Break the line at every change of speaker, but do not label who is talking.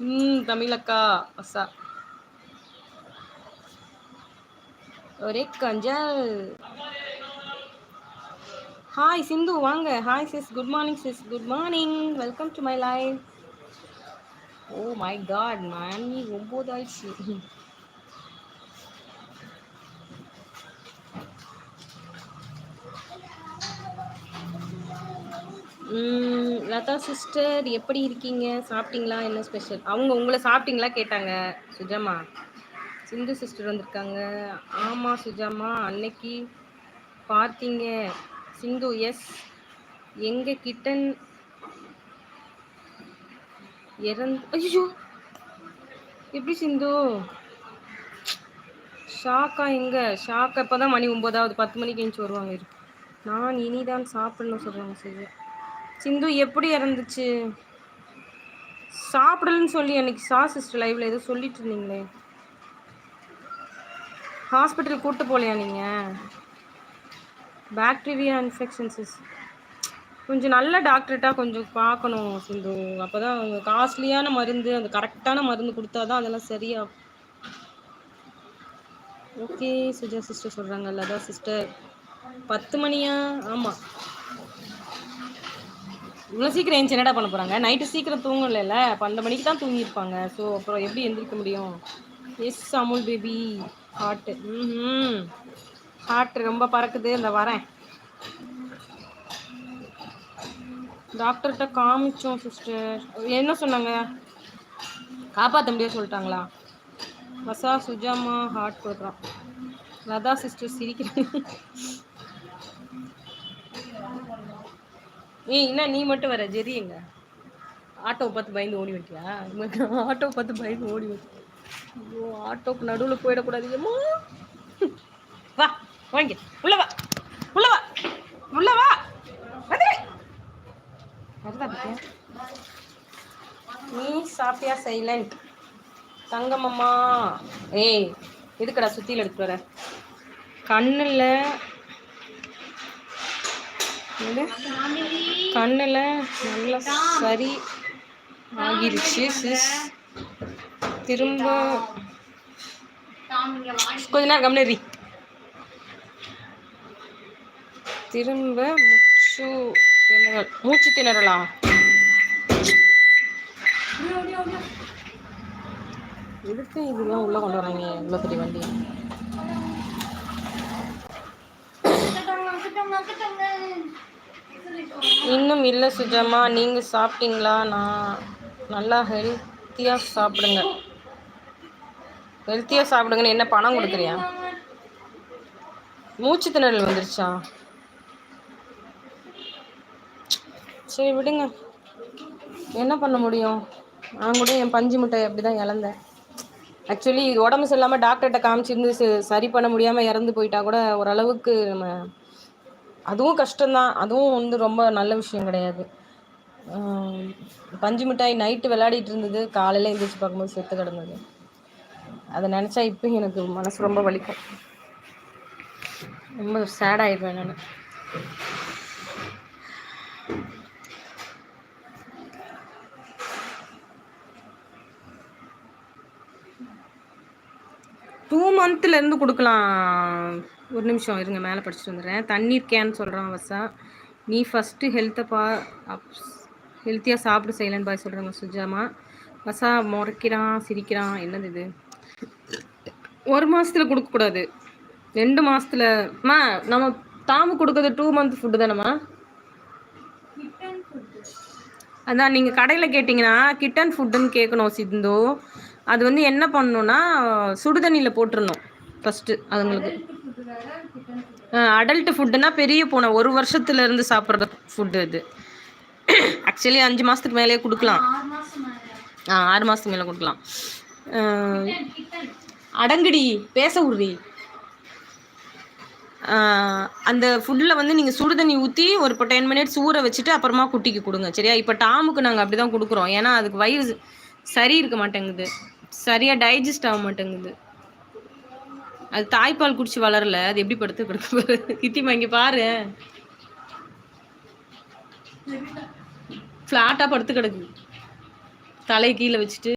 ம் தமிழக்கா அசா ஒரே கஞ்சல் ஹாய் சிந்து வாங்க hi sis good morning sis good morning welcome to my life oh my god மணி ஒம்பது ஆயிடுச்சு ம், லதா சிஸ்டர் எப்படி இருக்கீங்க? சாப்பிட்டீங்களா? என்ன ஸ்பெஷல்? அவங்க உங்களை சாப்பிட்டீங்களா கேட்டாங்க. சுஜாமா. சிந்து சிஸ்டர் வந்திருக்காங்க. ஆமாம் சுஜாமா அன்னைக்கு பார்த்தீங்க. சிந்து எஸ் எங்கள் கிட்டன் இறந்து ஐயோ! எப்படி சிந்து? ஷாக்கா எங்க? ஷாக்கா இப்போதான் மணி ஒன்பதாவது பத்து மணிக்கு எழுந்துச்சு வருவாங்க. நான் இனிதான் சாப்பிடணும் சொல்கிறாங்க சரி சிந்து எப்படி இறந்துச்சு? சாப்பிடலன்னு சொல்லி அன்னைக்கு சா சிஸ்டர் லைவ்ல ஏதோ சொல்லிட்டு இருந்தீங்களே. ஹாஸ்பிட்டல் கூட்டு போகலையா நீங்க? பாக்டீரியா இன்ஃபெக்ஷன்ஸஸ் கொஞ்சம் நல்ல டாக்டர்ட்டாக கொஞ்சம் பார்க்கணும் சிந்து. அப்பதான் அவங்க காஸ்ட்லியான மருந்து அந்த கரெக்டான மருந்து கொடுத்தா தான் அதெல்லாம் சரியாகும் ஓகே சுஜா சிஸ்டர் சொல்கிறாங்கல்ல அதான் சிஸ்டர் பத்து மணியா? ஆமாம் இவ்வளோ சீக்கிரம் ஏஞ்சி என்னடா பண்ண போகிறாங்க நைட்டு சீக்கிரம் தூங்கலைல்ல பன்னெண்டு மணிக்கு தான் தூங்கியிருப்பாங்க. ஸோ அப்புறம் எப்படி எந்திரிக்க முடியும்? எஸ் அமுல் பேபி ஹார்ட்டு ம் ஹார்ட் ரொம்ப பறக்குது. இந்த வரேன். டாக்டர்கிட்ட காமிச்சோம் சிஸ்டர் என்ன சொன்னாங்க? காப்பாற்ற முடியாது சொல்லிட்டாங்களா? வசா சுஜாமா ஹார்ட் கொடுக்குறான். லதா சிஸ்டர் சிரிக்கிறேன் நீ என்ன நீ மட்டும் வர ஜெரி எங்க? ஆட்டோ பார்த்து பயந்து ஓடி வைக்கல ஆட்டோ பார்த்து பயந்து ஓடி வைக்க ஐயோ ஆட்டோக்கு நடுவில் போயிடக்கூடாது ஏம்மா வா வாங்க உள்ள வா உள்ள வா உள்ள வா. நீ சாப்பிட்டியா சைலண்ட் தங்கம்மா ஏய் எதுக்கடா சுத்தியில் எடுத்துட்டு வர? கண்ணில் கண்ணில் நல்லா சரி ஆகிருச்சு சிஸ் திரும்ப கொஞ்ச நேரம் கம்னரி திரும்ப மூச்சு திணறல். மூச்சு திணறலா? எதுக்கு இதெல்லாம் உள்ளே கொண்டு வராங்க இவ்வளோ பெரிய வண்டி. இன்னும் இல்லை சுஜாமா நீங்கள் சாப்பிட்டீங்களா? நான் நல்லா ஹெல்த்தியாக சாப்பிடுங்க. ஹெல்த்தியாக சாப்பிடுங்கன்னு என்ன பணம் கொடுக்குறியா? மூச்சு திணறல் வந்துருச்சா? சரி விடுங்க. என்ன பண்ண முடியும்? நான் கூட என் பஞ்சு முட்டை அப்படி தான் இழந்தேன். ஆக்சுவலி உடம்பு சரியில்லாமல் டாக்டர்கிட்ட காமிச்சிருந்து சரி பண்ண முடியாமல் இறந்து போயிட்டா கூட ஓரளவுக்கு நம்ம அதுவும் கஷ்டம்தான். அதுவும் வந்து ரொம்ப நல்ல விஷயம் கிடையாது. பஞ்சு மிட்டாய் நைட்டு விளையாடிட்டு இருந்தது. காலையில் எழுந்திரிச்சு பார்க்கும்போது செத்து கிடந்தது. அதை நினச்சா இப்போ எனக்கு மனசு ரொம்ப வலிக்கும். ரொம்ப சேட் ஆயிடுவேன் நான். டூ மந்த்லேருந்து கொடுக்கலாம். ஒரு நிமிஷம் இருங்க மேலே படிச்சுட்டு வந்துடுறேன். தண்ணீர் கேன் சொல்கிறான் வசா. நீ ஃபஸ்ட்டு ஹெல்த்தை பா அப் ஹெல்த்தியாக சாப்பிட செய்யலன்னு பாய் சொல்கிறாங்க சுஜாமா. வசா முறைக்கிறான் சிரிக்கிறான். என்னது இது? ஒரு மாதத்தில் கொடுக்கக்கூடாது ரெண்டு மாசத்துல அம்மா நம்ம தாமு கொடுக்கறது டூ மந்த் ஃபுட்டு தானேம்மா? அதான் நீங்கள் கடையில் கேட்டிங்கன்னா கிட்டன் ஃபுட்டுன்னு கேட்கணும் சிந்து. அது வந்து என்ன பண்ணணும்னா சுடுதண்ணியில் போட்டுறணும் ஃபஸ்ட்டு அதுங்களுக்கு. அடல்ட் ஃபுட்டுனா பெரிய பூனை. ஒரு வருஷத்துல இருந்து சாப்பிட்ற ஃபுட்டு அது ஆக்சுவலி அஞ்சு மாதத்துக்கு மேலேயே கொடுக்கலாம். ஆ ஆறு மாதத்துக்கு மேலே கொடுக்கலாம். அடங்குடி பேச உருவி அந்த ஃபுட்டில் வந்து நீங்கள் சுடுதண்ணி ஊற்றி ஒரு இப்போ டென் மினிட்ஸ் ஊற வச்சுட்டு அப்புறமா குட்டிக்கு கொடுங்க சரியா? இப்போ டாமுக்கு நாங்கள் அப்படி தான் கொடுக்குறோம். ஏன்னா அதுக்கு வயிறு சரி இருக்க மாட்டேங்குது. சரியாக டைஜஸ்ட் ஆக மாட்டேங்குது. அது தாய்ப்பால் குடிச்சு வளரல அது எப்படி படுத்து படுத்து கித்திமா இங்க பாரு. ஃப்ளாட்டா படுத்து கிடக்கு. தலை கீழே வச்சுட்டு.